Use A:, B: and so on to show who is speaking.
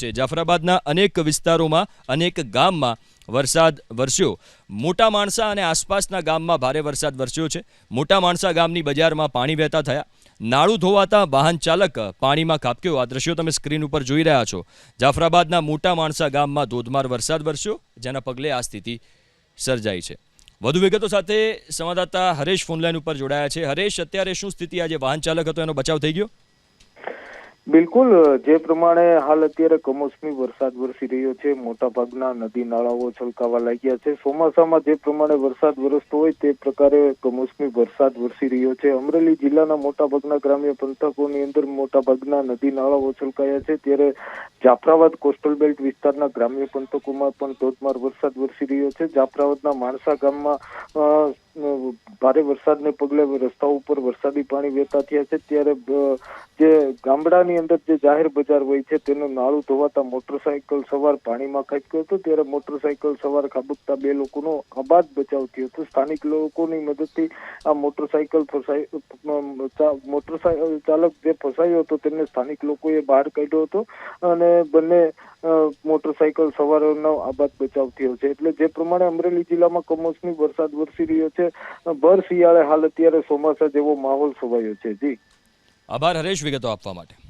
A: છે. જાફરાબાદના અનેક વિસ્તારોમાં, અનેક ગામમાં વરસાદ વરસ્યો. મોટા માણસા અને આસપાસના ગામમાં ભારે વરસાદ વરસ્યો છે. મોટા માણસા ગામની બજારમાં પાણી વહેતા થયા. નાળું ધોવાતા વાહન ચાલક પાણીમાં કાપક્યો આ દ્રશ્યો તમે સ્ક્રીન ઉપર જોઈ રહ્યા છો. જાફરાબાદના મોટા માણસા ગામમાં ધોધમાર વરસાદ વરસ્યો, જેના પગલે આ સ્થિતિ સર્જાઈ છે. વધુ વિગતો સાથે સંવાદદાતા હરેશ ફોનલાઈન ઉપર જોડાયા છે. હરેશ, અત્યારે શું સ્થિતિ? આજે વાહન ચાલક હતો, એનો બચાવ થઈ ગયો?
B: બિલકુલ જે પ્રમાણે હાલ અત્યારે કમોસમી વરસાદ વરસી રહ્યો છે મોટા ભાગના નદી નાળાઓ છલકાવા લાગ્યા છે. ચોમાસામાં જે પ્રમાણે વરસાદ વરસતો હોય તે પ્રકારે કમોસમી વરસાદ વરસી રહ્યો છે. અમરેલી જિલ્લાના મોટા ભાગના ગ્રામ્ય પંથકોની અંદર મોટા ભાગના નદી નાળાઓ છલકાયા છે. ત્યારે જાફરાબાદ કોસ્ટલ બેલ્ટ વિસ્તારના ગ્રામ્ય પંથકોમાં પણ ધોધમાર વરસાદ વરસી રહ્યો છે. જાફરાબાદના માણસા ગામમાં ભારે વરસાદને પગલે રસ્તા ઉપર વરસાદી પાણી વહેતા થયા છે. ત્યારે જે ગામડાની અંદર જે જાહેર બજાર હોય છે, તેનું નાળું ધોવાતા મોટરસાયકલ સવાર પાણીમાં ખાબક્યો હતો. ત્યારે મોટરસાયકલ સવાર ખાબકતા બે લોકોનો અબાદ બચાવ થયો હતો. સ્થાનિક લોકોની મદદથી આ મોટરસાયકલ ફસાઈ મોટરસાયકલ ચાલક જે ફસાયો હતો, તેને સ્થાનિક લોકોએ બહાર કાઢ્યો હતો. અને બંને અ, મોટરસાયકલ સવારોનો આબાદ બચાવ થયો છે. એટલે જે પ્રમાણે અમરેલી જિલ્લામાં કમોસમી વરસાદ વરસી રહ્યો છે ભર શિયાળે હાલ અત્યારે ચોમાસા જેવો માહોલ છવાયો છે. જી.
A: આભાર હરેશ વિગતો આપવા માટે.